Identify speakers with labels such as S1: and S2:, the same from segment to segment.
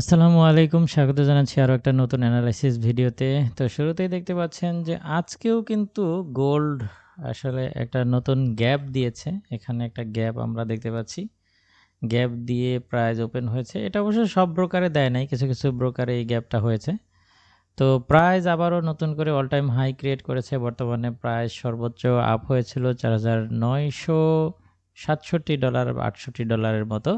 S1: আসসালামু আলাইকুম, স্বাগত জানাচ্ছি আরও একটা নতুন অ্যানালাইসিস ভিডিওতে। তো শুরুতেই দেখতে পাচ্ছেন যে আজকেও কিন্তু গোল্ড আসলে একটা নতুন গ্যাপ দিয়েছে। এখানে একটা গ্যাপ আমরা দেখতে পাচ্ছি। গ্যাপ দিয়ে প্রাইজ ওপেন হয়েছে। এটা অবশ্য সব ব্রোকারে দেয় নাই, কিছু কিছু ব্রোকারে এই গ্যাপটা হয়েছে। তো প্রাইজ আবারও নতুন করে অল টাইম হাই ক্রিয়েট করেছে। বর্তমানে প্রাইস সর্বোচ্চ আপ হয়েছিল চার হাজার নয়শো সাতষট্টি ডলার আটষট্টি ডলারের মতো।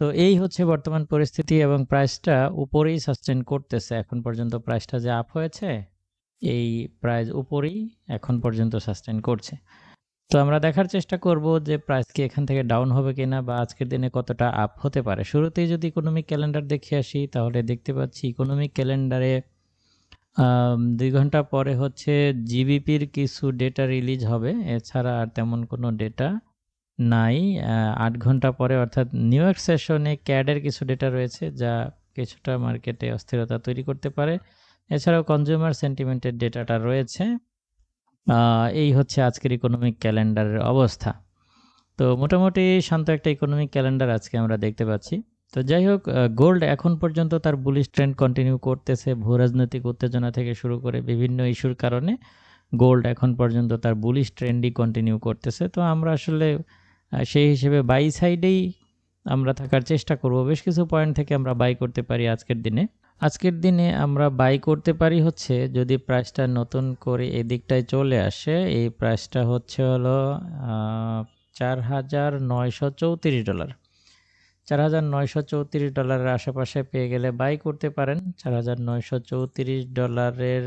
S1: তো এই হচ্ছে বর্তমান পরিস্থিতি এবং প্রাইসটা উপরেই সাস্টেন করতেছে। এখন পর্যন্ত প্রাইসটা যে আপ হয়েছে, এই প্রাইস উপরেই এখন পর্যন্ত সাস্টেন করছে। তো আমরা দেখার চেষ্টা করব যে প্রাইস কি এখান থেকে ডাউন হবে কিনা বা আজকের দিনে কতটা আপ হতে পারে। শুরুতেই যদি ইকোনমিক ক্যালেন্ডার দেখে আসি, তাহলে দেখতে পাচ্ছি ইকোনমিক ক্যালেন্ডারে দুই ঘণ্টা পরে হচ্ছে জিবিপির কিছু ডেটা রিলিজ হবে। এছাড়া আর তেমন কোনো ডেটা নাই আট ঘণ্টা পরে, অর্থাৎ নিউ ইয়র্ক সেশনে ক্যাডের কিছু ডেটা রয়েছে যা কিছুটা মার্কেটে অস্থিরতা তৈরি করতে পারে। এছাড়াও কনজিউমার সেন্টিমেন্টের ডেটাটা রয়েছে। এই হচ্ছে আজকের ইকোনমিক ক্যালেন্ডারের অবস্থা। তো মোটামুটি শান্ত একটা ইকোনমিক ক্যালেন্ডার আজকে আমরা দেখতে পাচ্ছি। তো যাই হোক গোল্ড এখন পর্যন্ত তার বুলিশ ট্রেন্ড কন্টিনিউ করতেছে। ভূ রাজনৈতিক উত্তেজনা থেকে শুরু করে বিভিন্ন ইস্যুর কারণে গোল্ড এখন পর্যন্ত তার বুলিশ ট্রেন্ডই কন্টিনিউ করতেছে। তো আমরা আসলে সেই হিসেবে বাই সাইডেই আমরা থাকার চেষ্টা করব। বেশ কিছু পয়েন্ট থেকে আমরা বাই করতে পারি আজকের দিনে। আজকের দিনে আমরা বাই করতে পারি হচ্ছে যদি প্রাইসটা নতুন করে এদিকটায় চলে আসে, এই প্রাইসটা হচ্ছে হলো চার হাজার নয়শো চৌত্রিশ ডলার চার হাজার নয়শো চৌত্রিশ ডলারের আশেপাশে পেয়ে গেলে বাই করতে পারেন। চার হাজার নয়শো চৌত্রিশ ডলারের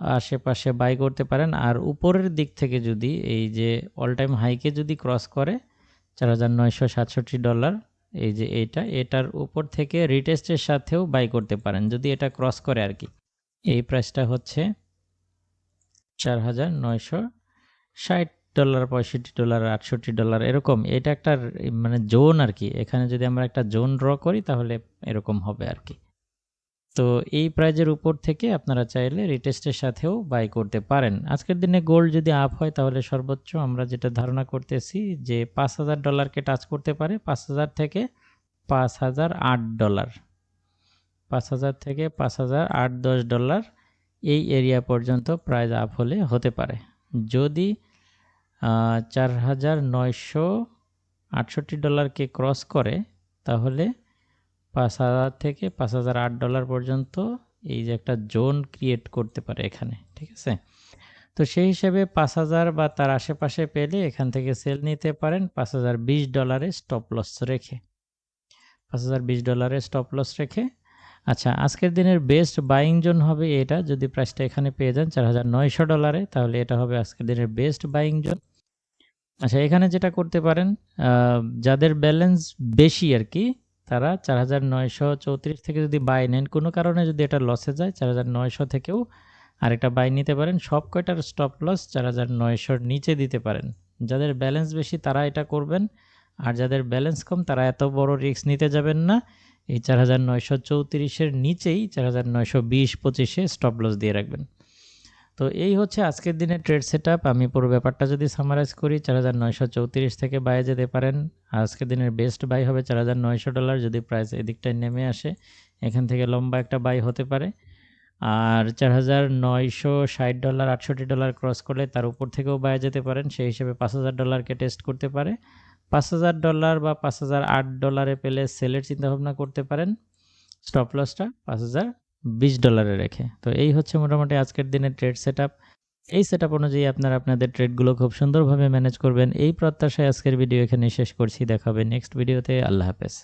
S1: আশেপাশে বাই করতে পারেন। আর উপরের দিক থেকে যদি এই যে অল টাইম হাইকে যদি ক্রস করে, চার হাজার নয়শো সাতষট্টি ডলার এই যে এইটা, এটার উপর থেকে রিটেস্টের সাথেও বাই করতে পারেন, যদি এটা ক্রস করে আর কি। এই প্রাইসটা হচ্ছে চার হাজার নয়শো ষাট ডলার পঁয়ষট্টি ডলার আটষট্টি ডলার এরকম। এটা একটা মানে জোন আর কি। এখানে যদি আমরা একটা জোন ড্র করি, তাহলে এরকম হবে আর কি। তো এই প্রাইজের উপর থেকে আপনারা চাইলে রিটেস্টের সাথেও বাই করতে পারেন। আজকের দিনে গোল্ড যদি আপ হয়, তাহলে সর্বোচ্চ আমরা যেটা ধারণা করতেছি যে পাঁচ হাজার ডলারকে টাচ করতে পারে, পাঁচ হাজার থেকে পাঁচ হাজার আট ডলার পাঁচ হাজার থেকে পাঁচ হাজার আট, দশ ডলার এই এরিয়া পর্যন্ত প্রাইজ আপ হলে হতে পারে। যদি চার হাজার নয়শো আটষট্টি ডলারকে ক্রস করে, তাহলে পাঁচ হাজার থেকে পাঁচ হাজার আট ডলার পর্যন্ত এই যে একটা জোন ক্রিয়েট করতে পারে এখানে, ঠিক আছে? তো সেই হিসেবে পাঁচ হাজার বা তার আশেপাশে পেলে এখান থেকে সেল নিতে পারেন, পাঁচ হাজার বিশ ডলারে স্টপ লস রেখে। পাঁচ হাজার বিশ ডলারে স্টপ লস রেখে। আচ্ছা আজকের দিনের বেস্ট বাইং জোন হবে এটা, যদি প্রাইসটা এখানে পেয়ে যান চার হাজার নয়শো ডলারে, তাহলে এটা হবে আজকের দিনের বেস্ট বাইং জোন আচ্ছা এখানে যেটা করতে পারেন যাদের ব্যালেন্স বেশি আর কি তারা চার হাজার নয়শো চৌত্রিশ থেকে যদি বাই নেন, কোনো কারণে যদি এটা লসে যায়, চার হাজার নয়শো থেকেও আরেকটা বাই নিতে পারেন। সব কয়টার স্টপ লস চার হাজার নয়শোর নিচে দিতে পারেন। যাদের ব্যালেন্স বেশি তারা এটা করবেন, আর যাদের ব্যালেন্স কম তারা এত বড় রিস্ক নিতে যাবেন না। এই চার হাজার নয়শো চৌত্রিশের নিচেই চার হাজার নয়শো বিশ পঁচিশে স্টপ লস দিয়ে রাখবেন। তো এই হচ্ছে আজকের দিনে ট্রেড সেট আমি পুরো ব্যাপারটা যদি সামারাইজ করি, চার হাজার নয়শো চৌত্রিশ থেকে বাইরে যেতে পারেন। আজকের দিনের বেস্ট বাই হবে চার হাজার নয়শো ডলার যদি প্রাইস এদিকটায় নেমে আসে, এখান থেকে লম্বা একটা বাই হতে পারে। আর চার হাজার নয়শো ষাট ডলার আটষট্টি ডলার ক্রস করলে তার উপর থেকেও বাইরে যেতে পারেন। সেই হিসেবে পাঁচ হাজার ডলারকে টেস্ট করতে পারে। পাঁচ হাজার ডলার বা পাঁচ হাজার আট ডলারে পেলে সেলের চিন্তাভাবনা করতে পারেন। স্টপ লসটা পাঁচ হাজার বিশ ডলারে রেখে। তো এই হচ্ছে মোটামুটি আজকের দিনের ট্রেড সেট এই সেট অনুযায়ী আপনারা আপনাদের ট্রেডগুলো খুব সুন্দরভাবে ম্যানেজ করবেন। এই প্রত্যাশায় আজকের ভিডিও এখানে শেষ করছি। দেখাবে নেক্সট ভিডিওতে আল্লাহ হাফেজ।